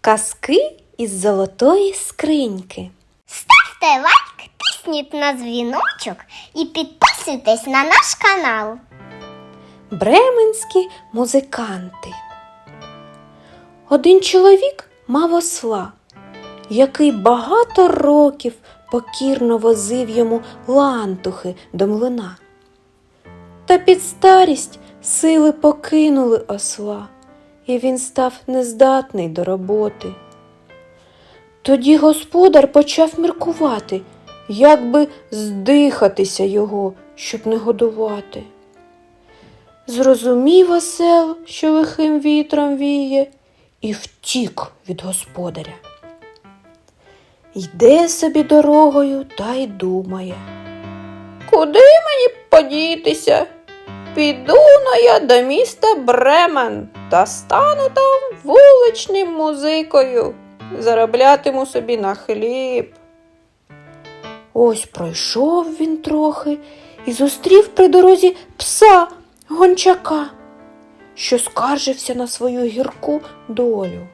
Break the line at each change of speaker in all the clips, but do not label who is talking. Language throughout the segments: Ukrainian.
Казки із золотої скриньки.
Ставте лайк, тисніть на дзвіночок і підписуйтесь на наш канал.
Бременські музиканти. Один чоловік мав осла, який багато років покірно возив йому лантухи до млина. Та під старість сили покинули осла, і він став нездатний до роботи. Тоді господар почав міркувати, як би здихатися його, щоб не годувати. Зрозумів осел, що лихим вітром віє, і втік від господаря. Йде собі дорогою та й думає. Куди мені подітися? Піду но я до міста Бремен та стану там вуличним музикою, зароблятиму собі на хліб. Ось пройшов він трохи і зустрів при дорозі пса гончака, що скаржився на свою гірку долю.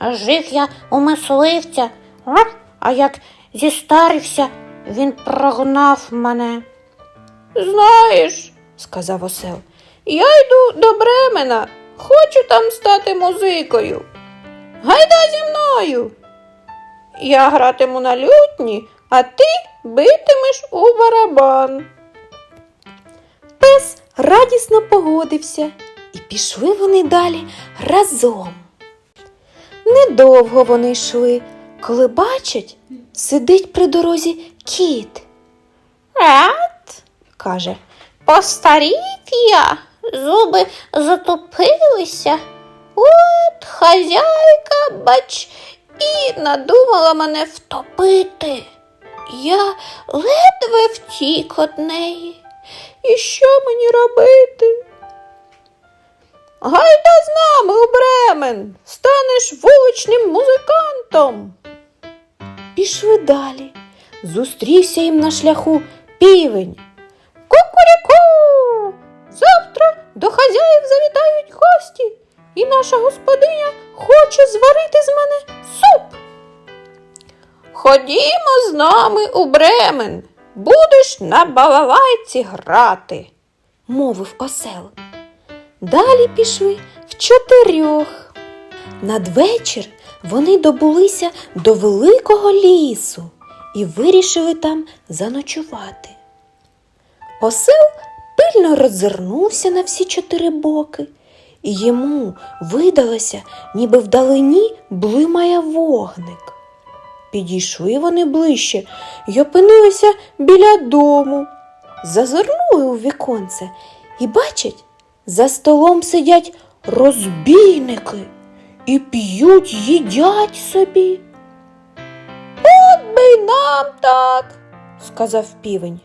Жив я у мисливця, а як зістарився, він прогнав мене.
Знаєш, сказав осел, я йду до Бремена, хочу там стати музикою. Гайда зі мною. Я гратиму на лютні, а ти битимеш у барабан. Пес радісно погодився, і пішли вони далі разом. Недовго вони йшли, коли бачать, сидить при дорозі кіт.
Рад,
каже,
постарів я, зуби затопилися. От хазяйка, бач, і надумала мене втопити. Я ледве втік од неї.
І що мені робити? Гайда з нами у Бремен, станеш вуличним музикантом. Пішли далі. Зустрівся їм на шляху півень. До хазяїв завітають гості, і наша господиня хоче зварити з мене суп. Ходімо з нами у Бремен, будеш на балалайці грати, мовив осел. Далі пішли в чотирьох. Надвечір вони добулися до великого лісу і вирішили там заночувати. Осел пильно роззирнувся на всі чотири боки, і йому видалося, ніби вдалині блимає вогник. Підійшли вони ближче й опинилися біля дому. Зазирнули у віконце і бачать, за столом сидять розбійники і п'ють, їдять собі. От би й нам так, сказав півень.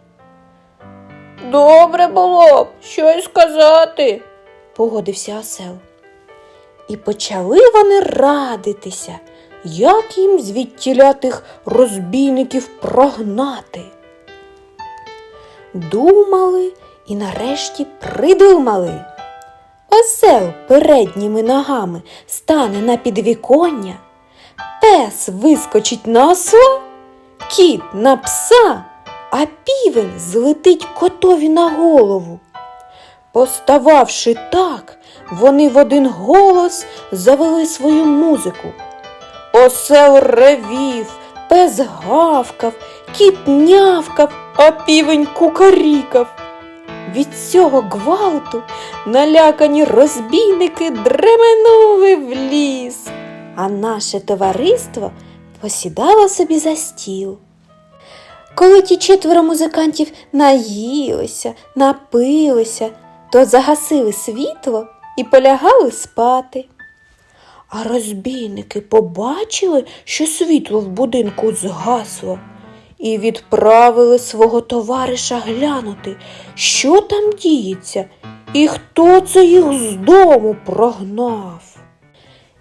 Добре було б щось сказати, погодився осел. І почали вони радитися, як їм звідтіля тих розбійників прогнати. Думали і нарешті придумали. Осел передніми ногами стане на підвіконня, пес вискочить на осла, кіт на пса, а півень злетить котові на голову. Постававши так, вони в один голос завели свою музику. Осел ревів, пес гавкав, кіт нявкав, а півень кукарікав. Від цього гвалту налякані розбійники дременули в ліс, а наше товариство посідало собі за стіл. Коли ті четверо музикантів наїлися, напилися, то загасили світло і полягали спати. А розбійники побачили, що світло в будинку згасло, і відправили свого товариша глянути, що там діється, і хто це їх з дому прогнав.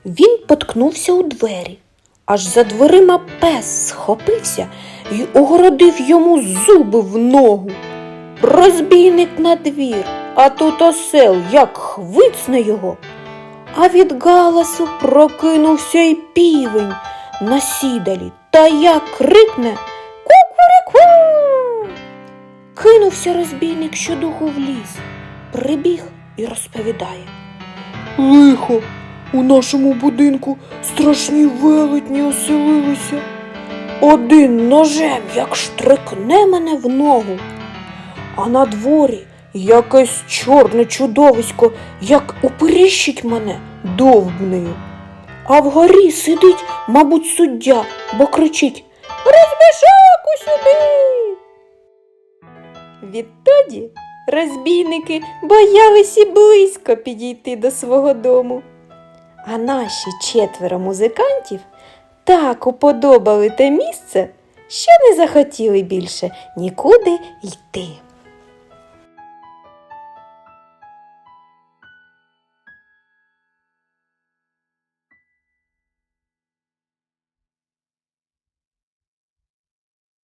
Він поткнувся у двері, аж за дверима пес схопився і огородив йому зуби в ногу. Розбійник на двір, а тут осел як хвицне його. А від галасу прокинувся й півень на сідалі та як крикне Кукуріку. Кинувся розбійник щодуху в ліс, прибіг і розповідає. Лихо, у нашому будинку страшні велетні оселилися. Один ножем як штрикне мене в ногу, а на дворі якесь чорне чудовисько, як уперіщить мене довбнею. А вгорі сидить, мабуть, суддя, бо кричить Розбишаку сюди. Відтоді розбійники боялись і близько підійти до свого дому. А наші четверо музикантів так уподобали те місце, що не захотіли більше нікуди йти.